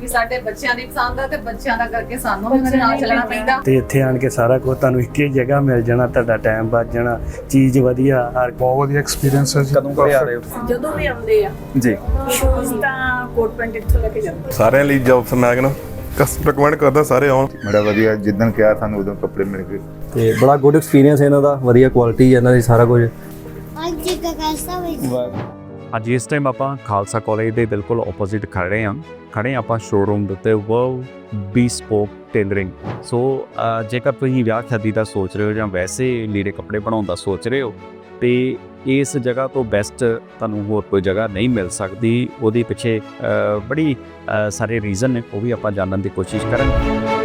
ਕਿ ਸਾਡੇ ਬੱਚਿਆਂ ਦੀ ਪਸੰਦ ਆ ਤੇ ਬੱਚਿਆਂ ਦਾ ਕਰਕੇ ਸਾਨੂੰ ਵੀ ਨਾਲ ਚੱਲਣਾ ਪੈਂਦਾ ਤੇ ਇੱਥੇ ਆਣ ਕੇ ਸਾਰਾ ਕੁਝ ਤੁਹਾਨੂੰ ਇੱਕੇ ਜਗ੍ਹਾ ਮਿਲ ਜਾਣਾ ਤੁਹਾਡਾ ਟਾਈਮ ਬਚ ਜਾਣਾ ਚੀਜ਼ ਵਧੀਆ ਹਰ ਬਹੁਤ ਵਧੀਆ ਐਕਸਪੀਰੀਅੰਸ ਹੈ ਜੀ ਕਦੋਂ ਕਦੇ ਆ ਰਹੇ ਹੋ? ਜਦੋਂ ਵੀ ਆਉਂਦੇ ਆ। ਜੀ। ਸ਼ੂਜ਼ ਤਾਂ ਕੋਟ ਪੈਂਟ ਇੱਥੋਂ ਲੈ ਕੇ ਜਾਂਦੇ। ਸਾਰਿਆਂ ਲਈ ਜੌਬ ਮੈਂ ਕਹਿੰਦਾ ਕਸਟਮਰ ਰਿਕਮੈਂਡ ਕਰਦਾ ਸਾਰੇ ਆਉਣ। ਬੜਾ ਵਧੀਆ ਜਿੱਦਣ ਕਿਹਾ ਸਾਨੂੰ ਉਦੋਂ ਕੱਪੜੇ ਮਿਲ ਗਏ। ਤੇ ਬੜਾ ਗੁੱਡ ਐਕਸਪੀਰੀਅੰਸ ਇਹਨਾਂ ਦਾ ਵਧੀਆ ਕੁਆਲਿਟੀ ਹੈ ਇਹਨਾਂ ਦੀ ਸਾਰਾ ਕੁਝ। ਅੱਜ ਕਕਾਸਾ ਵਿੱਚ। ਅੱਜ ਇਸ ਟਾਈਮ ਆਪਾਂ ਖਾਲਸਾ ਕਾਲਜ ਦੇ ਬਿਲਕੁਲ ਆਪੋਜ਼ਿਟ ਖੜੇ ਹਾਂ। ਖੜੇ ਹਾਂ ਆਪਾਂ ਸ਼ੋਰੂਮ ਦੇ ਉੱਤੇ ਵਰਲ ਬੀਸਪੋਕ ਟੇਲਰਿੰਗ ਸੋ ਜੇਕਰ ਤੁਸੀਂ ਵਿਆਹ ਸ਼ਾਦੀ ਦਾ ਸੋਚ ਰਹੇ ਹੋ ਜਾਂ ਵੈਸੇ ਲੀੜੇ ਕੱਪੜੇ ਬਣਾਉਣ ਦਾ ਸੋਚ ਰਹੇ ਹੋ, ਤੇ ਇਸ ਜਗ੍ਹਾ ਤੋਂ ਬੈਸਟ ਤੁਹਾਨੂੰ ਹੋਰ ਕੋਈ ਜਗ੍ਹਾ ਨਹੀਂ ਮਿਲ ਸਕਦੀ। ਉਹਦੇ ਪਿੱਛੇ ਬੜੀ ਸਾਰੇ ਰੀਜ਼ਨ ਨੇ, ਉਹ ਵੀ ਆਪਾਂ ਜਾਣਨ ਦੀ ਕੋਸ਼ਿਸ਼ ਕਰਾਂਗੇ।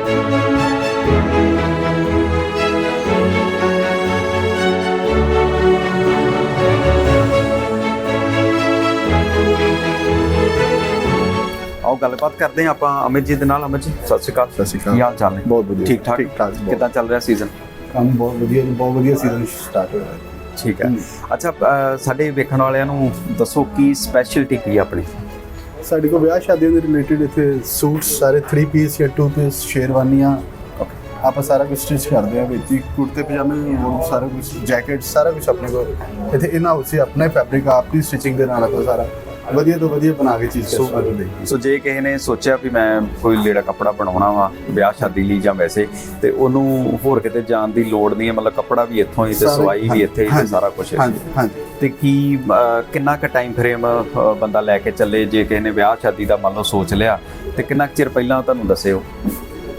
ਗੱਲਬਾਤ ਕਰਦੇ ਹਾਂ ਆਪਾਂ ਅਮਿਤ ਜੀ ਦੇ ਨਾਲ। ਅਮਿਤ ਜੀ ਸਤਿ ਸ਼੍ਰੀ ਅਕਾਲ। ਸਤਿ ਸ਼੍ਰੀ ਅਕਾਲ। ਕੀ ਹਾਲ ਚਾਲ ਨੇ? ਬਹੁਤ ਵਧੀਆ। ਠੀਕ ਠਾਕ ਠੀਕ ਠਾਕ। ਕਿਦਾਂ ਚੱਲ ਰਿਹਾ ਸੀਜ਼ਨ ਕੰਮ ਬਹੁਤ ਵਧੀਆ ਜੀ ਬਹੁਤ ਵਧੀਆ ਸੀਜ਼ਨ ਸਟਾਰਟ ਹੋਇਆ। ਠੀਕ ਹੈ। ਅੱਛਾ ਸਾਡੇ ਵੇਖਣ ਵਾਲਿਆਂ ਨੂੰ ਦੱਸੋ ਕੀ ਸਪੈਸ਼ਲਟੀ ਕੀ ਆਪਣੀ? ਸਾਡੇ ਕੋਲ ਵਿਆਹ ਸ਼ਾਦੀਆਂ ਦੇ ਰਿਲੇਟਡ ਇੱਥੇ ਸੂਟਸ ਸਾਰੇ 3 ਪੀਸ ਜਾਂ 2 ਪੀਸ ਸ਼ੇਰਵਾਨੀਆਂ। ਆਪਾਂ ਸਾਰਾ ਕੁਝ ਸਟਿਚ ਕਰਦੇ ਆ ਵਿੱਚ ਹੀ। ਕੁੜਤੇ ਪਜਾਮੇ ਹੋਰ ਸਾਰਾ ਕੁਝ ਜੈਕਟ ਸਾਰਾ ਕੁਝ ਆਪਣੇ ਕੋਲ। ਇੱਥੇ ਇਨ ਹਾਊਸ ਹੀ ਆਪਣਾ ਫੈਬਰਿਕ ਆਪਣੀ ਸਟਿਚਿੰਗ ਦੇ ਨਾਲ ਆਪਾਂ ਸਾਰਾ। ਵਧੀਆ ਤੋਂ ਵਧੀਆ ਬਣਾ ਕੇ ਚੀਜ਼ ਕਸਟਮਰ ਨੂੰ ਦੇਈਏ ਸੋ ਜੇ ਕਿਸੇ ਨੇ ਸੋਚਿਆ ਵੀ ਮੈਂ ਕੋਈ ਲੀੜਾ ਕੱਪੜਾ ਬਣਾਉਣਾ ਵਾ ਵਿਆਹ ਸ਼ਾਦੀ ਲਈ ਜਾਂ ਵੈਸੇ ਤੇ ਉਹਨੂੰ ਹੋਰ ਕਿਤੇ ਜਾਣ ਦੀ ਲੋੜ ਨਹੀਂ ਹੈ ਮਤਲਬ ਕੱਪੜਾ ਵੀ ਇੱਥੋਂ ਹੀ ਤੇ ਸਵਾਈ ਵੀ ਇੱਥੇ ਹੀ ਤੇ ਸਾਰਾ ਕੁਝ ਹਾਂਜੀ ਹਾਂਜੀ। ਤੇ ਕੀ ਕਿੰਨਾ ਕੁ ਟਾਈਮ ਫਰੇਮ ਬੰਦਾ ਲੈ ਕੇ ਚੱਲੇ ਜੇ ਕਿਸੇ ਨੇ ਵਿਆਹ ਸ਼ਾਦੀ ਦਾ ਮੰਨ ਲਓ ਸੋਚ ਲਿਆ ਤੇ ਕਿੰਨਾ ਕੁ ਚਿਰ ਪਹਿਲਾਂ ਤੁਹਾਨੂੰ ਦੱਸਿਓ?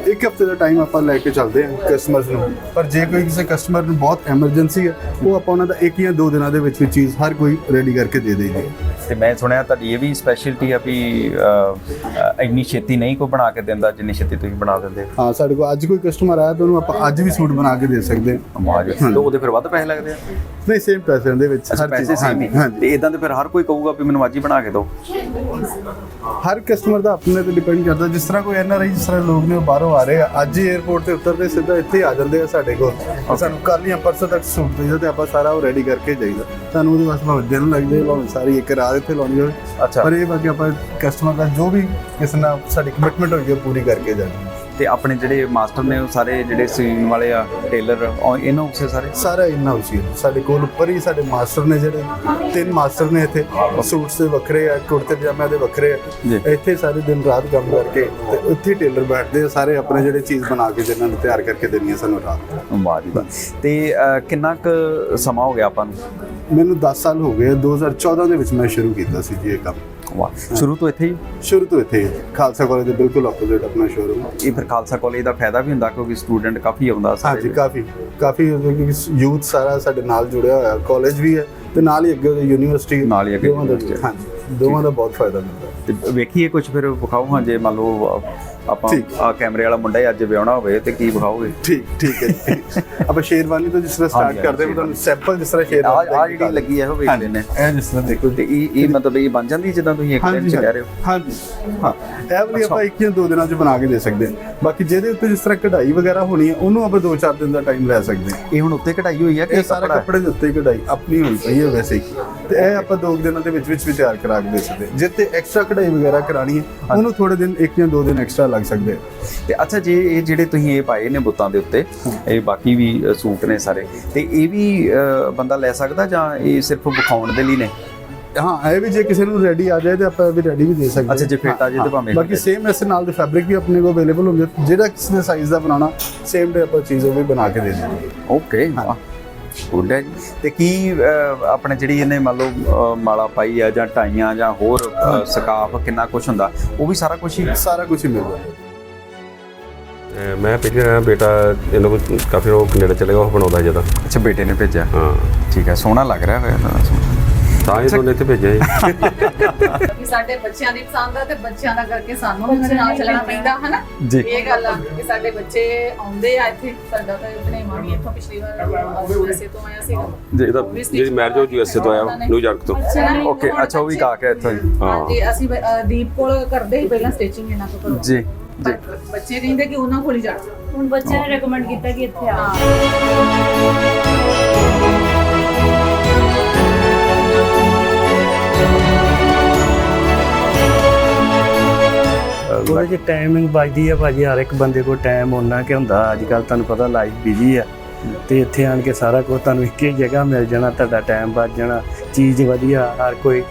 ਇੱਕ ਹਫ਼ਤੇ ਦਾ ਟਾਈਮ ਆਪਾਂ ਲੈ ਕੇ ਚੱਲਦੇ ਹਾਂ ਕਸਟਮਰਸ ਨੂੰ। ਪਰ ਜੇ ਕੋਈ ਕਿਸੇ ਕਸਟਮਰ ਨੂੰ ਬਹੁਤ ਐਮਰਜੈਂਸੀ ਹੈ ਉਹ ਆਪਾਂ ਉਹਨਾਂ ਦਾ ਇੱਕ ਜਾਂ ਦੋ ਦਿਨਾਂ ਦੇ ਵਿੱਚ ਵਿੱਚ ਚੀਜ਼ ਹਰ ਕੋਈ ਰੈਡੀ ਕਰਕੇ ਦੇ ਦੇਈਏ ਤੇ ਮੈਂ ਸੁਣਿਆ ਤੁਹਾਡੀ ਇਹ ਵੀ ਸਪੈਸ਼ਲਟੀ ਆ ਵੀ ਇੰਨੀ ਛੇਤੀ ਨਹੀਂ ਕੋਈ ਬਣਾ ਕੇ ਦਿੰਦਾ ਜਿੰਨੀ ਛੇਤੀ ਤੁਸੀਂ ਬਣਾ ਦਿੰਦੇ ਹੋ। ਸਾਡੇ ਕੋਲ ਅੱਜ ਕੋਈ ਕਸਟਮਰ ਆਇਆ ਤਾਂ ਉਹਨੂੰ ਆਪਾਂ ਅੱਜ ਵੀ ਸੂਟ ਬਣਾ ਕੇ ਦੇ ਸਕਦੇ ਹਾਂ। ਤੇ ਉਹਦੇ ਫਿਰ ਵੱਧ ਪੈਸੇ ਲੱਗਦੇ ਆ? ਨਹੀਂ ਸੇਮ ਪੈਸਿਆਂ ਦੇ ਵਿੱਚ ਹਰ ਪੈਸੇ ਚੀਜ਼- ਸੇਮ ਹੀ ਤੇ ਇਦਾਂ ਤੇ ਫਿਰ ਹਰ ਕੋਈ ਕਹੂਗਾ ਵੀ ਮੈਨੂੰ ਅੱਜ ਹੀ ਬਣਾ ਕੇ ਦਿਓ। ਹਰ ਕਸਟਮਰ ਦਾ ਆਪਣੇ ਤੇ ਡਿਪੈਂਡ ਕਰਦਾ ਜਿਸ ਤਰ੍ਹਾਂ ਕੋਈ ਐਨਆਰਆਈ ਜਿਸ ਤਰ੍ਹਾਂ ਲੋਕ ਨੇ ਬਾਹਰੋਂ ਆ ਰਹੇ ਆ ਅੱਜ ਹੀ 에어ਪੋਰਟ ਤੇ ਉਤਰਦੇ ਸਿੱਧਾ ਇੱਥੇ ਆ ਜਾਂਦੇ ਆ ਸਾਡੇ ਕੋਲ। ਸਾਨੂੰ ਕੱਲ੍ਹ ਜਾਂ ਪਰਸੋਂ ਤੱਕ ਸੂਟ ਚਾਹੀਦਾ ਤੇ ਆਪਾਂ ਸਾਰਾ ਉਹ ਰੈਡੀ ਕਰਕੇ ਜਾਈਦਾ। ਸਾਨੂੰ ਉਹਦੇ ਵਾਸਤੇ ਭਾਵੇਂ ਦਿਨ ਲੱਗ ਜਾਏ ਭਾਵੇਂ ਸਾਰੀ ਇੱਕ ਰਾਤ ਇੱਥੇ ਲਾਉਣੀ ਹੋਵੇ। ਅੱਛਾ। ਪਰ ਇਹ ਬਾਕੀ ਆਪਾਂ ਕਸਟਮਰ ਦਾ ਜੋ ਵੀ ਕਿਸੇ ਨਾਲ ਸਾਡੀ ਕਮਿਟਮੈਂਟ ਹੋਈ ਹੈ ਪੂਰੀ ਕਰਕੇ ਜਾਣੀ। ਤੇ ਆਪਣੇ ਜਿਹੜੇ ਮਾਸਟਰ ਨੇ ਉਹ ਸਾਰੇ ਜਿਹੜੇ ਸੀਨ ਵਾਲੇ ਆ ਟੇਲਰ ਇਹਨਾਂ ਉਸੇ ਸਾਰੇ? ਸਾਰਾ ਹੀ ਹੈ। ਸਾਡੇ ਕੋਲ ਉੱਪਰ ਹੀ ਸਾਡੇ ਮਾਸਟਰ ਨੇ ਜਿਹੜੇ ਤਿੰਨ ਮਾਸਟਰ ਨੇ ਇੱਥੇ। ਸੂਟਸ ਦੇ ਵੱਖਰੇ ਆ ਕੁੜਤੇ ਪਜਾਮਿਆਂ ਦੇ ਵੱਖਰੇ ਆ। ਇੱਥੇ ਸਾਰੇ ਦਿਨ ਰਾਤ ਕੰਮ ਕਰਕੇ ਤੇ ਉੱਥੇ ਟੇਲਰ ਬੈਠਦੇ ਆ ਸਾਰੇ ਆਪਣੇ ਜਿਹੜੇ ਚੀਜ਼ ਬਣਾ ਕੇ ਜਿਨ੍ਹਾਂ ਨੂੰ ਤਿਆਰ ਕਰਕੇ ਦੇਣੀ ਹੈ ਸਾਨੂੰ ਰਾਤ ਵਾਹ ਜੀ ਤੇ ਕਿੰਨਾ ਕੁ ਸਮਾਂ ਹੋ ਗਿਆ ਆਪਾਂ ਨੂੰ? ਮੈਨੂੰ 10 ਸਾਲ ਹੋ ਗਏ 2014 ਦੇ ਵਿੱਚ ਮੈਂ ਸ਼ੁਰੂ ਕੀਤਾ ਸੀ ਜੀ ਇਹ ਕੰਮ। ਵਾਹ ਸ਼ੁਰੂ ਤੋਂ ਇੱਥੇ ਹੀ? ਸ਼ੁਰੂ ਤੋਂ ਇੱਥੇ ਹੀ, ਖਾਲਸਾ ਕਾਲਜ ਦੇ ਬਿਲਕੁਲ ਆਪੋਜ਼ਿਟ ਆਪਣਾ ਸ਼ੋਰੂਮ ਇਹ ਫਿਰ ਖਾਲਸਾ ਕਾਲਜ ਦਾ ਫਾਇਦਾ ਵੀ ਹੁੰਦਾ ਕਿਉਂਕਿ ਸਟੂਡੈਂਟ ਕਾਫੀ ਆਉਂਦਾ ਸਾਰੇ ਹਾਂਜੀ ਕਾਫੀ ਕਾਫੀ ਯੂਥ ਸਾਰਾ ਸਾਡੇ ਨਾਲ ਜੁੜਿਆ ਹੋਇਆ ਕਾਲਜ ਵੀ ਹੈ ਤੇ ਨਾਲ ਹੀ ਅੱਗੇ ਯੂਨੀਵਰਸਿਟੀ ਨਾਲ ਹੀ ਅੱਗੇ ਦੋਵਾਂ ਦਾ। ਹਾਂਜੀ ਦੋਵਾਂ ਦਾ ਬਹੁਤ ਫਾਇਦਾ ਮਿਲਦਾ ਤੇ ਵੇਖੀਏ ਕੁਝ ਫਿਰ ਵਿਖਾਓ ਹਾਂ ਜੇ ਮੰਨ ਲਓ ਆਪਾਂ। ਆ ਕੈਮਰੇ ਵਾਲਾ ਮੁੰਡਾ ਹੀ ਅੱਜ ਵਿਆਹਣਾ ਹੋਵੇ ਤੇ ਕੀ ਵਿਖਾਓਗੇ? ਠੀਕ ਠੀਕ ਹੈ। ਆਪਾਂ ਸ਼ੇਰਵਾਨੀ ਤੋਂ ਜਿਸ ਤਰ੍ਹਾਂ ਸਟਾਰਟ ਕਰਦੇ ਹਾਂ ਤੁਹਾਨੂੰ ਸੈਂਪਲ ਜਿਸ ਤਰ੍ਹਾਂ ਸ਼ੇਰਵਾਨੀ ਆ ਜਿਹੜੀ ਲੱਗੀ ਹੈ ਉਹ ਵੇਖ ਲੈਨੇ ਇਹ ਜਿਸ ਤਰ੍ਹਾਂ ਦੇਖੋ ਤੇ ਇਹ ਇਹ ਮਤਲਬ ਇਹ ਬਣ ਜਾਂਦੀ ਜਿੱਦਾਂ ਤੁਸੀਂ ਇੱਕ ਦਿਨ ਚ ਕਹਿ ਰਹੇ ਹੋ? ਹਾਂਜੀ। ਹਾਂ। ਇਹ ਵਾਲੀ ਆਪਾਂ ਇੱਕ ਜਾਂ ਦੋ ਦਿਨਾਂ ਚ ਬਣਾ ਕੇ ਦੇ ਸਕਦੇ ਹਾਂ। ਬਾਕੀ ਜਿਹਦੇ ਉੱਤੇ ਜਿਸ ਤਰ੍ਹਾਂ ਕਢਾਈ ਵਗੈਰਾ ਹੋਣੀ ਹੈ ਉਹਨੂੰ ਆਪਾਂ ਦੋ ਚਾਰ ਦਿਨ ਦਾ ਟਾਈਮ ਲੈ ਸਕਦੇ ਹਾਂ। ਇਹ ਹੁਣ ਉੱਤੇ ਕਢਾਈ ਹੋਈ ਹੈ ਕਿ ਸਾਰਾ ਕੱਪੜਾ? ਦੇ ਉੱਤੇ ਕਢਾਈ ਆਪਣੀ ਹੋਈ ਪਈ ਹੈ ਵੈਸੇ ਹੀ। ਤੇ ਇਹ ਆਪਾਂ ਦੋ ਦਿਨਾਂ ਦੇ ਵਿੱਚ ਵਿੱਚ ਵੀ ਤਿਆਰ ਕਰਾ ਕੇ ਦੇ ਸਕਦੇ ਹਾਂ। ਜੇ ਤੇ ਐਕਸਟਰਾ ਕਢਾਈ ਵਗੈਰਾ ਕਰਾਣੀ ਹੈ ਉਹਨੂੰ ਥੋੜੇ ਦਿਨ ਇੱਕ ਜਾਂ ਦੋ ਦਿਨ ਐਕਸਟਰਾ ਲੱਗ ਸਕਦੇ ਤੇ ਅੱਛਾ ਜੇ ਇਹ ਜਿਹੜੇ ਤੁਸੀਂ ਇਹ ਪਾਏ ਨੇ ਬੁੱਤਾਂ ਦੇ ਉੱਤੇ ਇਹ ਬਾਕੀ ਵੀ ਸੂਟ ਨੇ ਸਾਰੇ ਤੇ ਇਹ ਵੀ ਬੰਦਾ ਲੈ ਸਕਦਾ ਜਾਂ ਇਹ ਸਿਰਫ ਵਿਖਾਉਣ ਦੇ ਲਈ ਨੇ? ਹਾਂ ਇਹ ਵੀ ਜੇ ਕਿਸੇ ਨੂੰ ਰੈਡੀ ਆ ਜਾਏ ਤੇ ਆਪਾਂ ਵੀ ਰੈਡੀ ਵੀ ਦੇ ਸਕਦੇ ਅੱਛਾ, ਜੇ fit ਆ ਜਾਏ ਤੇ ਭਾਵੇਂ ਬਾਕੀ ਸੇਮ ਐਸੇ ਨਾਲ ਦੇ ਫੈਬਰਿਕ ਵੀ ਆਪਣੇ ਕੋਲ ਅਵੇਲੇਬਲ ਹੁੰਦੇ। ਜਿਹੜਾ ਕਿਸੇ ਨੇ ਸਾਈਜ਼ ਦਾ ਬਣਾਉਣਾ ਸੇਮ ਡੇ ਆਪਾਂ ਚੀਜ਼ ਉਹ ਵੀ ਬਣਾ ਕੇ ਦੇ ਦਿੰਦੇ ਓਕੇ ਗੁੱਡ ਹੈ ਜੀ। ਤੇ ਕੀ ਆਪਣੇ ਜਿਹੜੀ ਇਹਨੇ ਮੰਨ ਲਓ ਮਾਲਾ ਪਾਈ ਆ ਜਾਂ ਟਾਈਆਂ ਜਾਂ ਹੋਰ ਸਕਾਫ ਕਿੰਨਾ ਕੁਝ ਹੁੰਦਾ ਉਹ ਵੀ ਸਾਰਾ ਕੁਝ ਹੀ? ਸਾਰਾ ਕੁਝ ਹੀ ਮਿਲਦਾ। ਅਹ ਮੈਂ ਵਾਰ ਬੇਟਾ ਇਹਨਾਂ ਕਾਫੀ ਉਹ ਕੈਨੇਡਾ ਚਲੇਗਾ ਉਹ ਬਣਾਉਂਦਾ ਜ਼ਿਆਦਾ ਅੱਛਾ ਬੇਟੇ ਨੇ ਭੇਜਿਆ? ਹਾਂ। ਠੀਕ ਹੈ ਸੋਹਣਾ ਲੱਗ ਰਿਹਾ ਹੋਇਆ ਤਾਂ ਹੀ ਦੋਨੇ ਇੱਥੇ ਭੇਜਿਆ ਜੀ ਕਿ ਸਾਡੇ ਬੱਚਿਆਂ ਦੀ ਪਸੰਦ ਆ ਤੇ ਬੱਚਿਆਂ ਦਾ ਕਰਕੇ ਸਾਨੂੰ ਵੀ ਉਹਨਾਂ ਦੇ ਨਾਲ ਚੱਲਣਾ ਪੈਂਦਾ ਹਨਾ? ਜੀ। ਇਹ ਗੱਲ ਆ ਕਿ ਸਾਡੇ ਬੱਚੇ ਆਉਂਦੇ ਆ ਇੱਥੇ ਸਾਡਾ ਤਾਂ ਆਪਣੇ ਮਾਮੀ ਇੱਥੋਂ ਪਿਛਲੀ ਵਾਰ ਯੂਐਸਏ ਤੋਂ ਆਇਆ ਸੀਗਾ ਜੀ ਇਹਦਾ ਜਿਹੜੀ ਮੈਰਿਜ ਉਹ ਯੂਐਸਏ ਤੋਂ ਆਇਆ ਨਿਊਯਾਰਕ ਤੋਂ। ਓਕੇ ਅੱਛਾ ਉਹ ਵੀ ਕਾ ਕੇ ਇੱਥੋਂ ਹੀ। ਹਾਂ। ਹਾਂਜੀ ਅਸੀਂ ਬ- ਦੀਪ ਕੋਲ ਕਰਦੇ ਹੀ ਪਹਿਲਾਂ ਸਟਿਚਿੰਗ ਇਹਨਾਂ ਤੋਂ ਕਰਵਾਉਂਦੇ ਜੀ ਬੱਚੇ ਕਹਿੰਦੇ ਕਿ ਉਹਨਾਂ ਕੋਲ ਹੀ ਜਾਣਾ। ਹੁਣ ਬੱਚਿਆਂ ਨੇ ਰეკਮੈਂਡ ਕੀਤਾ ਕਿ ਇੱਥੇ ਆ ਉਹਦੇ 'ਚ ਟਾਈਮਿੰਗ ਵੱਜਦੀ ਆ ਭਾਜੀ ਹਰ ਇੱਕ ਬੰਦੇ ਕੋਲ ਟਾਈਮ ਉਹਨਾਂ ਕਿ ਹੁੰਦਾ। ਅੱਜ ਕੱਲ ਤੁਹਾਨੂੰ ਪਤਾ ਲਾਈਫ ਬਿਜ਼ੀ ਆ। ਤੇ ਇੱਥੇ ਆਣ ਕੇ ਸਾਰਾ ਕੁਝ ਤੁਹਾਨੂੰ ਇੱਕ ਹੀ ਜਗ੍ਹਾ ਮਿਲ ਜਾਣਾ ਤੁਹਾਡਾ ਟਾਈਮ ਬਚ ਜਾਣਾ ਚੀਜ਼ ਵਧੀਆ ਹਰ ਕੋਈ।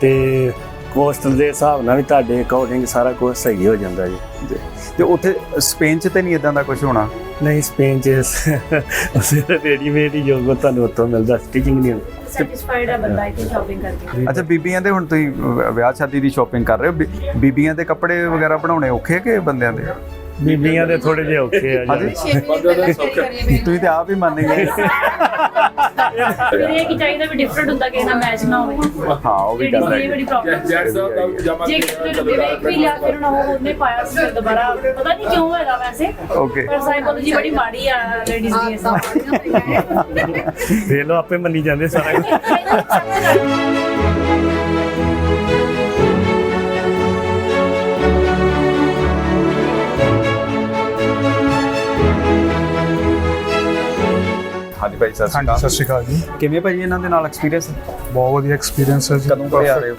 ਤੇ ਕੋਸਟ ਦੇ ਹਿਸਾਬ ਨਾਲ ਵੀ ਤੁਹਾਡੇ ਅਕੋਰਡਿੰਗ ਸਾਰਾ ਕੁਝ ਸਹੀ ਹੋ ਜਾਂਦਾ ਜੀ। ਤੇ ਉੱਥੇ ਸਪੇਨ 'ਚ ਤੇ ਨਹੀਂ ਇਦਾਂ ਦਾ ਕੁਝ ਹੋਣਾ? ਨਹੀਂ ਸਪੇਨ 'ਚ ਸਿਰ ਰੈਡੀਮੇਡ ਹੀ ਜੋ ਤੁਹਾਨੂੰ ਉੱਥੋਂ ਮਿਲਦਾ ਸਟਿਚਿੰਗ ਨਹੀਂ ਹੁੰਦੀ। ਸੈਟੀਸਫਾਈਡ ਹੈ ਬੰਦਾ, ਇੱਥੇ ਸ਼ਾਪਿੰਗ ਕਰਕੇ। ਅੱਛਾ, ਬੀਬੀਆਂ ਦੇ ਹੁਣ ਤੁਸੀਂ ਵਿਆਹ ਸ਼ਾਦੀ ਦੀ ਸ਼ਾਪਿੰਗ ਕਰ ਰਹੇ ਹੋ? ਬੀ- ਬੀਬੀਆਂ ਦੇ ਕੱਪੜੇ ਵਗੈਰਾ ਬਣਾਉਣੇ ਔਖੇ ਕਿ ਬੰਦਿਆਂ ਦੇ? ਬੀਬੀਆਂ ਦੇ ਥੋੜੇ ਜਿਹੇ ਔਖੇ ਆ। ਜੀ ਤੁਸੀਂ ਤੇ ਆਪ ਹੀ ਮੰਨ ਗਏ। ਇਹ ਕੀ ਚਾਹੀਦਾ ਵੀ ਡਿਫਰੈਂਟ ਹੁੰਦਾ ਕਿ ਨਾ ਮੈਚ ਨਾ ਹੋਵੇ। ਹਾਂ ਉਹ ਵੀ ਗੱਲ ਹੈ ਬੜੀ ਪ੍ਰੋਬਲਮ ਜੇ ਕਿਸੇ ਨੇ ਵੇਖ ਵੀ ਲਿਆ ਫਿਰ ਨਾ ਉਹ ਉਹਨੇ ਪਾਇਆ ਸੀ ਦੁਬਾਰਾ। ਪਤਾ ਨਹੀਂ ਕਿਉਂ ਹੈਗਾ ਵੈਸੇ। ਓਕੇ ਪਰ ਸਾਈਕੋਲੋਜੀ ਬੜੀ ਮਾੜੀ ਆ ਲੇਡੀਜ਼ ਦੀ। ਵੇਖ ਲਓ ਆਪੇ ਮੰਨੀ ਜਾਂਦੇ ਸਾਰਾ ਕੁਝ ਹਾਂਜੀ ਭਾਈ ਸਤਿ ਸ਼੍ਰੀ ਹਾਂਜੀ ਅਕਾਲ ਸਤਿ ਸ਼੍ਰੀ ਅਕਾਲ ਜੀ ਕਿਵੇਂ ਭਾਈ ਇਹਨਾਂ ਦੇ ਨਾਲ ਐਕਸਪੀਰੀਅੰਸ ਬਹੁਤ ਵਧੀਆ ਐਕਸਪੀਰੀਅੰਸ ਹੈ ਜੀ ਕਦੋਂ ਕਦੇ ਆ ਰਹੇ ਹੋ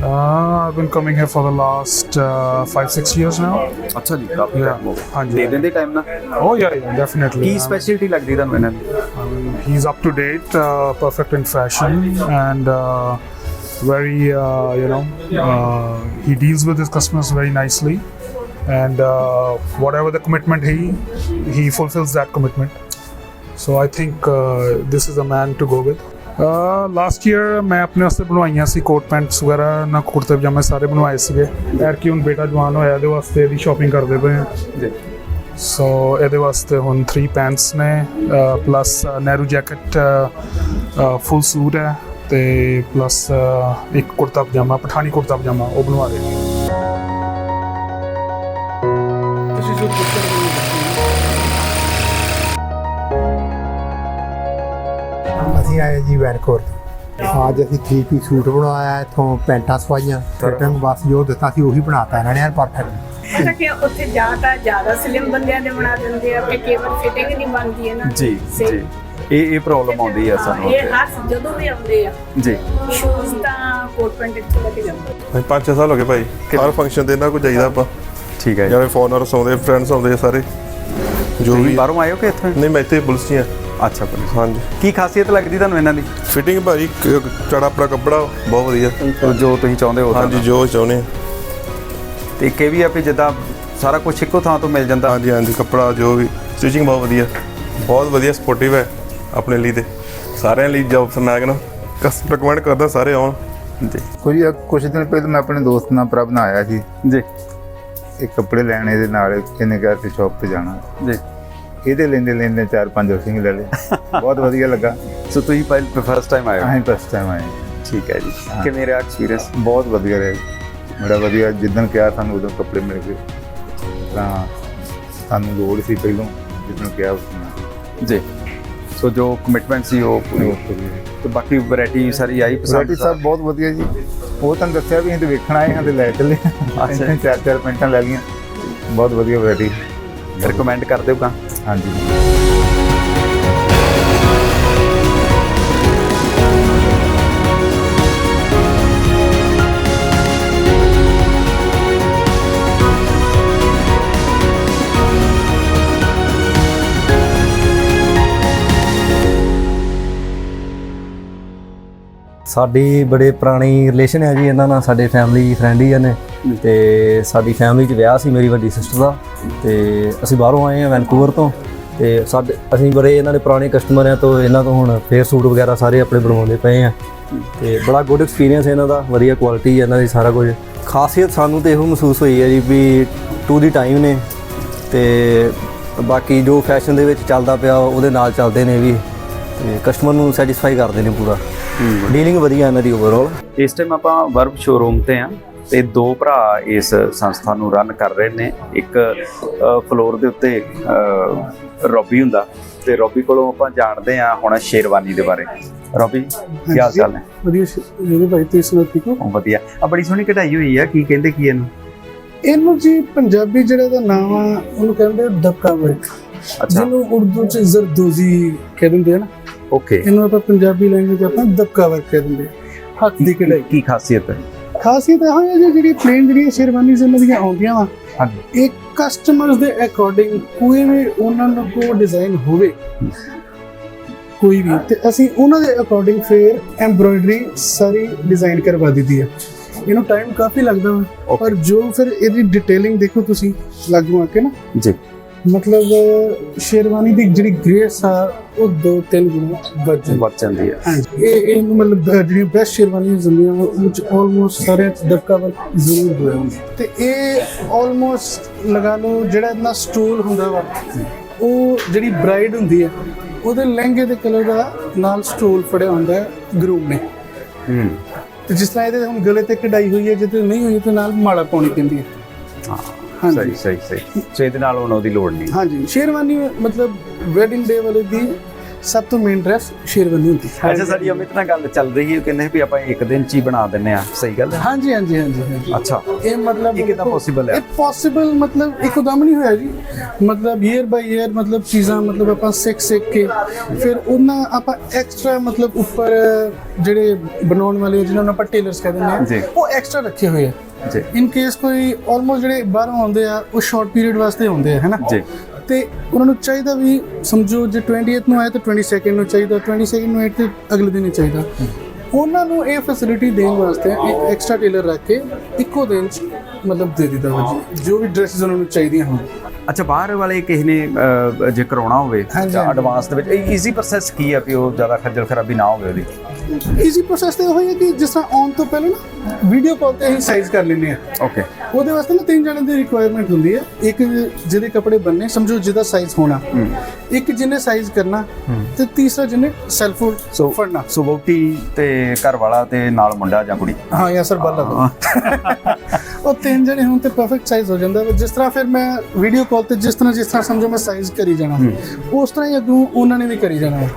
Uh, I've been coming here for the last uh, five, six years now. ਅੱਛਾ ਜੀ ਕਾਫੀ Yeah. time ਹੋ ਗਿਆ। ਹਾਂਜੀ। ਦੇ ਦਿੰਦੇ ਟਾਈਮ ਨਾਲ Oh yeah, yeah, definitely. ਕੀ ਸਪੈਸ਼ਲਿਟੀ ਲੱਗਦੀ ਤੁਹਾਨੂੰ ਇਹਨਾਂ ਦੀ I mean, he's up to date, uh, perfect in fashion, and uh, very, uh, you know, uh, he deals with his customers very nicely, and uh, whatever the commitment he he fulfills that commitment. So I think uh, this is a man to go with. Last year ਮੈਂ ਆਪਣੇ ਵਾਸਤੇ ਬਣਵਾਈਆਂ ਸੀ ਕੋਟ pants ਵਗੈਰਾ ਨਾ ਕੁੜਤੇ ਪਜਾਮੇ ਸਾਰੇ ਬਣਵਾਏ ਸੀਗੇ। ਐਰ ਕਿ ਹੁਣ ਬੇਟਾ ਜਵਾਨ ਹੋਇਆ ਇਹਦੇ ਵਾਸਤੇ ਇਹਦੀ ਸ਼ਾਪਿੰਗ ਕਰਦੇ ਪਏ ਹਾਂ। ਜੀ। ਸੋ ਇਹਦੇ ਵਾਸਤੇ ਹੁਣ 3 ਪੈਂਟਸ ਨੇ plus Nehru jacket full suit ਹੈ ਤੇ ਪਲੱਸ ਇੱਕ ਕੁੜਤਾ ਪਜਾਮਾ ਪਠਾਨੀ ਕੁੜਤਾ ਪਜਾਮਾ ਉਹ ਬਣਵਾ ਰਹੇ ਅਸੀਂ ਆਏ ਜੀ ਵੈਨਕੂਵਰ ਤੋਂ ਅੱਜ ਅਸੀਂ 3 ਪੀਸ ਸੂਟ ਬਣਵਾਇਆ ਇੱਥੋਂ ਪੈਂਟਾਂ ਸਵਾਈਆਂ ਫਿਟਿੰਗ ਬਸ ਜੋ ਦਿੱਤਾ ਸੀ ਉਹੀ ਬਣਾਤਾ ਇਹਨਾਂ ਨੇ ਯਾਰ ਪਰਫੈਕਟ ਤਾਂ ਕਿ ਉੱਥੇ ਜਾ ਤਾਂ ਜ਼ਿਆਦਾ ਸਲਿਮ ਬੰਦਿਆਂ ਦੇ ਬਣਾ ਦਿੰਦੇ ਆ ਕਿ ਕੇਵਲ ਫਿਟਿੰਗ ਨਹੀਂ ਬਣਦੀ ਹੈ ਨਾ ਜੀ ਜੀ। ਇਹ ਇਹ ਪ੍ਰੋਬਲਮ ਆਉਂਦੀ ਹੈ ਸਾਨੂੰ ਇਹ ਹਰ ਜਦੋਂ ਵੀ ਆਉਂਦੇ ਆ ਜੀ। ਸ਼ੂਜ਼ ਤਾਂ ਕੋਟ ਪੈਂਟ ਇੱਥੋਂ ਲੈ ਕੇ ਜਾਂਦੇ ਪੰਜ ਛੇ ਸਾਲ ਹੋ ਗਏ ਭਾਈ। ਹਰ ਫੰਕਸ਼ਨ ਤੇ ਇਹਨਾਂ ਕੋਲ ਜਾਈਦਾ ਆਪਾਂ। ਠੀਕ ਹੈ ਜਿਵੇਂ ਫੋਰਨਰਸ ਆਉਂਦੇ ਫਰੈਂਡਸ ਆਉਂਦੇ ਸਾਰੇ। ਜੋ ਵੀ ਬਾਹਰੋਂ ਆਏ ਹੋ ਕਿ ਇੱਥੋਂ? ਨਹੀਂ ਮੈਂ ਇੱਥੇ ਪੁਲਿਸ ਹਾਂ ਅੱਛਾ ਪੁਲਿਸ। ਹਾਂਜੀ। ਕੀ ਖਾਸੀਅਤ ਲੱਗਦੀ ਤੁਹਾਨੂੰ ਇਹਨਾਂ ਦੀ? ਫਿਟਿੰਗ ਭਾਜੀ ਚੜਾ ਆਪਣਾ ਕੱਪੜਾ ਬਹੁਤ ਵਧੀਆ। ਜੋ ਤੁਸੀਂ ਚਾਹੁੰਦੇ ਹੋ ਹਾਂਜੀ ਜੋ ਚਾਹੁੰਦੇ ਆ। ਤੇ ਇੱਕ ਇਹ ਵੀ ਆ ਵੀ ਜਿੱਦਾਂ ਸਾਰਾ ਕੁਝ ਇੱਕੋ ਥਾਂ ਤੋਂ ਮਿਲ ਜਾਂਦਾ। ਹਾਂਜੀ ਹਾਂਜੀ ਕੱਪੜਾ ਜੋ ਵੀ ਸਟਿਚਿੰਗ ਬਹੁਤ ਵਧੀਆ। ਬਹੁਤ ਵਧੀਆ ਸਪੋਰਟਿਵ ਹੈ ਆਪਣੇ ਲਈ ਤੇ। ਸਾਰਿਆਂ ਲਈ ਜੌਬ ਮੈਂ ਕਹਿੰਦਾ ਕਸ ਰਿਕਮੈਂਡ ਕਰਦਾ ਸਾਰੇ ਆਉਣ। ਜੀ। ਕੁਝ ਕੁਝ ਦਿਨ ਪਹਿਲਾਂ ਮੈਂ ਆਪਣੇ ਦੋਸਤ ਨਾਲ ਪ੍ਰਭ ਨਾਲ ਆਇਆ ਸੀ। ਜੀ। ਇਹ ਕੱਪੜੇ ਲੈਣ ਇਹਦੇ ਨਾਲ ਇਹਨੇ ਕਿਹਾ ਸੀ ਸ਼ਾਪ ਤੇ ਜਾਣਾ। ਜੀ। ਇਹਦੇ ਲੈਂਦੇ ਲੈਂਦੇ ਚਾਰ ਪੰਜ ਸਿੰਘ ਲੈ ਲਏ। ਬਹੁਤ ਵਧੀਆ ਲੱਗਾ। ਸੋ ਤੁਸੀਂ ਪਹਿਲ ਫਸਟ ਟਾਈਮ ਆਏ ਹੋ? ਅਸੀਂ ਫਸਟ ਟਾਈਮ ਆਏ। ਠੀਕ ਹੈ ਜੀ। ਕਿਵੇਂ ਰਿਹਾ ਐਕਸਪੀਰੀਅੰਸ ਬਹੁਤ ਵਧੀਆ ਰਹੇ ਬੜਾ ਵਧੀਆ। ਜਿੱਦਣ ਕਿਹਾ ਸਾਨੂੰ ਉਦੋਂ ਕੱਪੜੇ ਮਿਲ ਗਏ। ਤਾਂ ਸਾਨੂੰ ਲੋੜ ਸੀ ਪਹਿਲੋਂ ਜਿੱਦਣ ਕਿਹਾ ਉਸ ਨੂੰ ਜੀ। ਸੋ ਜੋ ਕਮਿਟਮੈਂਟ ਸੀ ਉਹ ਪੂਰੀ ਤੇ ਬਾਕੀ ਵੈਰਾਈਟੀ ਸਾਰੀ ਆਈ ਵੈਰਾਈਟੀ ਪਸੰਦ ਸਭ ਬਹੁਤ ਵਧੀਆ ਜੀ। ਉਹ ਤੁਹਾਨੂੰ ਦੱਸਿਆ ਵੀ ਅਸੀਂ ਤੇ ਵੇਖਣ ਆਏ ਹਾਂ ਤੇ ਲੈ ਚੱਲੇ। ਅਸੀਂ ਚਾਰ ਚਾਰ ਪੈਂਟਾਂ ਲੈ ਲਈਆਂ। ਬਹੁਤ ਵਧੀਆ ਵੈਰਾਈਟੀ ਰეკਮੈਂਡ ਕਰ ਦਿਓ ਕਾ ਹਾਂਜੀ ਸਾਡੀ ਬੜੇ ਪੁਰਾਣੀ ਰਿਲੇਸ਼ਨ ਹੈ ਜੀ, ਇਹਨਾਂ ਨਾਲ ਸਾਡੇ ਫੈਮਿਲੀ ਫਰੈਂਡ ਹੀ ਨੇ। ਤੇ ਸਾਡੀ ਫੈਮਿਲੀ 'ਚ ਵਿਆਹ ਸੀ ਮੇਰੀ ਵੱਡੀ ਸਿਸਟਰ ਦਾ। ਤੇ ਅਸੀਂ ਬਾਹਰੋਂ ਆਏ ਹਾਂ ਵੈਨਕੂਵਰ ਤੋਂ। ਤੇ ਸਾਡੇ, ਅਸੀਂ ਬੜੇ ਇਹਨਾਂ ਦੇ ਪੁਰਾਣੇ ਕਸਟਮਰ ਆ ਤੋਂ ਇਹਨਾਂ ਤੋਂ ਹੁਣ ਫੇਅਰ ਸੂਟ ਵਗੈਰਾ ਸਾਰੇ ਆਪਣੇ ਬਣਵਾਉਂਦੇ ਪਏ ਆ। ਤੇ ਬੜਾ ਗੁੱਡ ਐਕਸਪੀਰੀਅੰਸ ਇਹਨਾਂ ਦਾ, ਵਧੀਆ ਕੁਆਲਿਟੀ ਇਹਨਾਂ ਦੀ ਸਾਰਾ ਕੁਝ। ਖਾਸੀਅਤ ਸਾਨੂੰ ਤੇ ਇਹੋ ਮਹਿਸੂਸ ਹੋਈ ਹੈ ਜੀ ਵੀ ਟੂ ਦੀ ਟਾਈਮ ਨੇ। ਤੇ ਬਾਕੀ ਜੋ ਫੈਸ਼ਨ ਦੇ ਵਿੱਚ ਚੱਲਦਾ ਪਿਆ, ਉਹਦੇ ਨਾਲ ਚੱਲਦੇ ਨੇ ਵੀ। ਤੇ ਕਸਟਮਰ ਨੂੰ ਸੈਟੀਸਫਾਈ ਕਰਦੇ ਨੇ ਪੂਰਾ। ਡੀਲਿੰਗ ਵਧੀਆ ਇਹਨਾਂ ਦੀ ਓਵਰਆਲ ਇਸ ਟਾਈਮ ਆਪਾਂ ਵਰਬ ਸ਼ੋਰੂਮ ਤੇ ਆ ਤੇ ਦੋ ਭਰਾ ਇਸ ਸੰਸਥਾ ਨੂੰ ਰਨ ਕਰ ਰਹੇ ਨੇ। ਇੱਕ ਫਲੋਰ ਦੇ ਉੱਤੇ ਰੋਬੀ ਹੁੰਦਾ ਤੇ ਰੋਬੀ ਕੋਲੋਂ ਆਪਾਂ ਜਾਣਦੇ ਆ ਹੁਣ ਸ਼ੇਰਵਾਨੀ ਦੇ ਬਾਰੇ। ਰੋਬੀ ਕੀ ਹਾਲ ਚਾਲ ਹੈ ਵਧੀਆ ਜਿਹੜੇ ਭਾਈ ਤੇ ਸੁਣੋ ਠੀਕ ਹੋ? ਵਧੀਆ। ਆ ਬੜੀ ਸੋਹਣੀ ਕਢਾਈ ਹੋਈ ਆ ਕੀ ਕਹਿੰਦੇ ਕੀ ਇਹਨੂੰ? ਇਹਨੂੰ ਜੀ ਪੰਜਾਬੀ ਜਿਹੜਾ ਦਾ ਨਾਮ ਆ ਉਹਨੂੰ ਕਹਿੰਦੇ ਦਬਕਾ ਵਰਕ ਅੱਛਾ। ਜਿਹਨੂੰ ਉਰਦੂ ਚ ਜ਼ਰਦੋਜ਼ੀ ਕਹਿ ਦਿੰਦੇ ਆ ਨਾ। ਓਕੇ ਇਹਨੂੰ ਆਪਾਂ ਪੰਜਾਬੀ ਲੈਂਗੁਏਜ ਆਪਾਂ ਦਬਕਾ ਵਰਕ ਕਹਿ ਦਿੰਦੇ ਹੱਥ ਦੀ ਕਢਾਈ ਕੀ ਖਾਸੀਅਤ ਹੈ? ਖਾਸੀਅਤ ਇਹ ਹੈ ਜੀ ਜਿਹੜੀ ਪਲੇਨ ਜਿਹੜੀਆਂ ਸ਼ੇਰਵਾਨੀ ਇਹਨਾਂ ਦੀਆਂ ਆਉਂਦੀਆਂ ਵਾ। ਹਾਂਜੀ। ਇਹ ਕਸਟਮਰਸ ਦੇ ਅਕੋਰਡਿੰਗ ਕੋਈ ਵੀ ਉਹਨਾਂ ਨੂੰ ਕੋ ਡਿਜ਼ਾਈਨ ਹੋਵੇ ਕੋਈ ਵੀ ਤੇ ਅਸੀਂ ਉਹਨਾਂ ਦੇ ਅਕੋਰਡਿੰਗ ਫਿਰ ਐਮਬ੍ਰੋਇਡਰੀ ਸਾਰੀ ਡਿਜ਼ਾਈਨ ਕਰਵਾ ਦਿੱਤੀ ਹੈ। ਇਹਨੂੰ ਟਾਈਮ ਕਾਫੀ ਲੱਗਦਾ ਪਰ ਜੋ ਫਿਰ ਇਹਦੀ ਡਿਟੇਲਿੰਗ ਦੇਖੋ ਤੁਸੀਂ ਲਾਗੂ ਆ ਕੇ ਨਾ। ਜੀ। ਮਤਲਬ ਸ਼ੇਰਵਾਨੀ ਦੀ ਜਿਹੜੀ ਗ੍ਰੇਸ ਆ ਉਹ ਦੋ ਤਿੰਨ ਗੁਣਾ ਵੱਧ ਵੱਧ ਜਾਂਦੀ ਹੈ। ਹਾਂਜੀ। ਇਹ ਇਹ ਮਤਲਬ ਜਿਹੜੀਆਂ ਬੈਸਟ ਹੁੰਦੀਆਂ ਉਹ ਵਿੱਚ ਆਲਮੋਸਟ ਸਾਰੇ ਦਬਕਾ ਵਰਕ ਜ਼ਰੂਰ ਹੋਇਆ ਤੇ ਇਹ ਆਲਮੋਸਟ ਲਗਾ ਲਓ ਜਿਹੜਾ ਇਹਦਾ ਸਟੋਲ ਹੁੰਦਾ ਵਾ ਉਹ ਜਿਹੜੀ ਬ੍ਰਾਈਡ ਹੁੰਦੀ ਹੈ ਉਹਦੇ ਲਹਿੰਗੇ ਦੇ ਕਲਰ ਦਾ ਨਾਲ ਸਟੋਲ ਫੜਿਆ ਹੁੰਦਾ ਹੈ ਗਰੂਮ ਨੇ ਹੂੰ। ਤੇ ਜਿਸ ਤਰ੍ਹਾਂ ਇਹਦੇ ਹੁਣ ਗਲੇ ਤੇ ਕਢਾਈ ਹੋਈ ਹੈ ਜੇ ਨਹੀਂ ਹੋਈ ਤੇ ਨਾਲ ਮਾਲਾ ਪਾਉਣੀ ਪੈਂਦੀ ਹੈ। ਹਾਂ। ਸਹੀ ਸਹੀ ਸਹੀ। ਸੋ ਇਹਦੇ ਨਾਲ ਹੁਣ ਉਹਦੀ ਲੋੜ ਨਹੀਂ। ਹਾਂਜੀ ਸ਼ੇਰਵਾਨੀ ਮਤਲਬ ਵੈਡਿੰਗ ਡੇ ਵਾਲੇ ਦੀ ਸਭ ਤੋਂ ਮੇਨ ਡਰੈਸ ਸ਼ੇਰਵਾਨੀ ਹੁੰਦੀ। ਹੈ ਅੱਛਾ ਸਾਡੀ ਅਮਿਤ ਨਾਲ ਗੱਲ ਚੱਲ ਰਹੀ ਹੈ ਕਹਿੰਦੇ ਵੀ ਆਪਾਂ ਇੱਕ ਦਿਨ ਚ ਹੀ ਬਣਾ ਦਿੰਨੇ ਆ ਸਹੀ ਗੱਲ ਹੈ? ਹਾਂਜੀ ਹਾਂਜੀ ਹਾਂਜੀ ਅੱਛਾ। ਇਹ ਮਤਲਬ ਇਹ ਕਿੱਦਾਂ possible ਹੈ? ਇਹ ਪੋਸੀਬਲ ਮਤਲਬ ਇੱਕਦਮ ਨਹੀਂ ਹੋਇਆ ਜੀ। ਮਤਲਬ ਈਅਰ ਬਾਈ ਈਅਰ ਮਤਲਬ ਚੀਜ਼ਾਂ ਮਤਲਬ ਆਪਾਂ ਸਿੱਖ ਸਿੱਖ ਕੇ ਫਿਰ ਉਹਨਾਂ ਆਪਾਂ ਐਕਸਟਰਾ ਮਤਲਬ ਉੱਪਰ ਜਿਹੜੇ ਬਣਾਉਣ ਵਾਲੇ ਜਿਹਨਾਂ ਨੂੰ ਆਪਾਂ ਟੇਲਰਸ ਕਹਿੰਦੇ। ਨੇ ਉਹ ਐਕਸਟਰਾ ਰੱਖੇ ਹੋਏ ਆ। ਜੀ। ਇਨ ਕੇਸ ਕੋਈ ਆਲਮੋਸਟ ਜਿਹੜੇ ਬਾਹਰੋਂ ਆਉਂਦੇ ਆ ਉਹ ਸ਼ਾਰਟ ਪੀਰੀਅਡ ਵਾਸਤੇ ਆਉਂਦੇ ਆ ਹੈਨਾ? ਜੀ। ਤੇ ਉਹਨਾਂ ਨੂੰ ਚਾਹੀਦਾ ਵੀ ਸਮਝੋ ਜੇ 28th ਨੂੰ ਆਇਆ ਤਾਂ 22nd ਨੂੰ ਚਾਹੀਦਾ 22nd ਨੂੰ ਆਇਆ ਤੇ ਅਗਲੇ ਦਿਨ ਹੀ ਚਾਹੀਦਾ। ਉਹਨਾਂ ਨੂੰ ਇਹ ਫੈਸਿਲਿਟੀ ਦੇਣ ਵਾਸਤੇ ਇੱਕ ਐਕਸਟਰਾ ਟੇਲਰ ਰੱਖ ਕੇ ਇੱਕੋ ਦਿਨ ਚ ਮਤਲਬ ਦੇ ਦਿੱਤਾ ਜੀ ਜੋ ਵੀ ਡਰੈਸਸ ਉਹਨਾਂ ਨੂੰ ਚਾਹੀਦੀਆਂ ਹੋਣ। ਅੱਛਾ ਬਾਹਰ ਵਾਲੇ ਕਿਸੇ ਨੇ ਜੇ ਕਰਾਉਣਾ ਹੋਵੇ ਜਾਂ। ਐਡਵਾਂਸ ਦੇ ਵਿੱਚ ਈਜ਼ੀ ਪ੍ਰੋਸੈਸ ਕੀ ਹੈ ਵੀ ਉਹ ਜ਼ਿਆਦਾ ਖੱਜਲ ਖਰਾਬੀ ਨਾ ਹੋਵੇ ਉਹਦੀ? ਈਜ਼ੀ ਪ੍ਰੋਸੈਸ ਤੇ ਉਹ ਹੈ ਕਿ ਜਿਸ ਤਰ੍ਹਾਂ ਆਉਣ ਤੋਂ ਪਹਿਲਾਂ ਨਾ ਵੀਡੀਓ ਕਾਲ ਤੇ ਅਸੀਂ ਸਾਈਜ਼ ਕਰ ਲੈਂਦੇ ਆ ਓਕੇ ਉਹਦੇ ਵਾਸਤੇ ਨਾ ਤਿੰਨ ਜਣੇ ਦੀ ਰਿਕੁਆਇਰਮੈਂਟ ਹੁੰਦੀ ਹੈ। ਇੱਕ ਜਿਹਦੇ ਕੱਪੜੇ ਬੰਨੇ ਸਮਝੋ ਜਿਹਦਾ ਸਾਈਜ਼ ਹੋਣਾ। ਇੱਕ ਜਿਹਨੇ ਸਾਈਜ਼ ਕਰਨਾ ਤੇ ਤੀਸਰਾ ਜਿਹਨੇ ਸੈਲਫ ਫੜਨਾ। ਸੋ ਵੋਟੀ ਤੇ ਘਰ ਵਾਲਾ ਤੇ ਨਾਲ ਮੁੰਡਾ ਜਾਂ ਕੁੜੀ? ਹਾਂ ਜਾਂ ਸਰ ਬੱਲਾ। ਉਹ ਤਿੰਨ ਜਣੇ ਹੋਣ ਤੇ ਪਰਫੈਕਟ ਸਾਈਜ਼ ਹੋ ਜਾਂਦਾ। ਜਿਸ ਤਰ੍ਹਾਂ ਫਿਰ ਮੈਂ ਵੀਡੀਓ ਕਾਲ ਤੇ ਜਿਸ ਤਰ੍ਹਾਂ ਜਿਸ ਤਰ੍ਹਾਂ ਸਮਝੋ ਮੈਂ ਸਾਈਜ਼ ਕਰੀ ਜਾਣਾ। ਉਸ ਤਰ੍ਹਾਂ ਹੀ ਅੱਗੋਂ ਉਹਨਾਂ ਨੇ ਵੀ ਕਰੀ ਜਾਣਾ।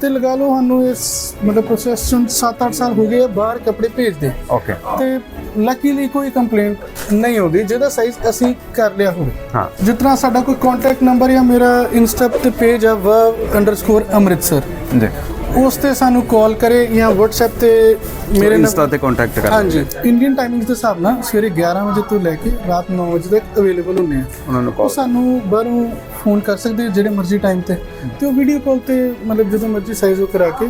ਤੇ ਲਗਾ ਲਓ ਸਾਨੂੰ ਇਸ ਮਤਲਬ ਪ੍ਰੋਸੈਸ ਨੂੰ 7-8 ਸਾਲ ਹੋ ਗਏ ਬਾਹਰ ਕੱਪੜੇ ਭੇਜਦੇ। ਓਕੇ ਤੇ ਲੱਕੀਲੀ ਕੋਈ ਕੰਪਲੇਂਟ ਨਹੀਂ ਆਉਂਦੀ ਜਿਹਦਾ ਸਾਈਜ਼ ਅਸੀਂ ਕਰ ਲਿਆ ਹੋਵੇ ਹਾਂ। ਤਰ੍ਹਾਂ ਸਾਡਾ ਕੋਈ ਕੰਟੈਕਟ ਨੰਬਰ ਜਾਂ ਮੇਰਾ ਇੰਸਟਾ ਤੇ ਪੇਜ ਆ ਵ ਅੰਮ੍ਰਿਤਸਰ ਜੀ। ਉਸ ਤੇ ਸਾਨੂੰ ਕਾਲ ਕਰੇ ਜਾਂ WhatsApp ਤੇ ਮੇਰੇ ਨਾਲ ਇੰਸਟਾ ਤੇ ਕੰਟੈਕਟ ਕਰ ਹਾਂਜੀ। ਇੰਡੀਅਨ ਟਾਈਮਿੰਗ ਦੇ ਹਿਸਾਬ ਨਾਲ ਸਵੇਰੇ 11 ਵਜੇ ਤੋਂ ਲੈ ਕੇ ਰਾਤ 9 ਵਜੇ ਤੱਕ ਅਵੇਲੇਬਲ ਹੁੰਦੇ ਆ। ਉਹਨਾਂ ਨੂੰ ਕਾਲ ਸਾਨੂੰ ਬਾਹਰੋਂ ਫੋਨ ਕਰ ਸਕਦੇ ਜਿਹੜੇ ਮਰਜ਼ੀ ਟਾਈਮ ਤੇ। ਤੇ ਉਹ ਵੀਡੀਓ ਕਾਲ ਤੇ ਮਤਲਬ ਜਦੋਂ ਮਰਜ਼ੀ ਸਾਈਜ਼ ਉਹ ਕਰਾ ਕੇ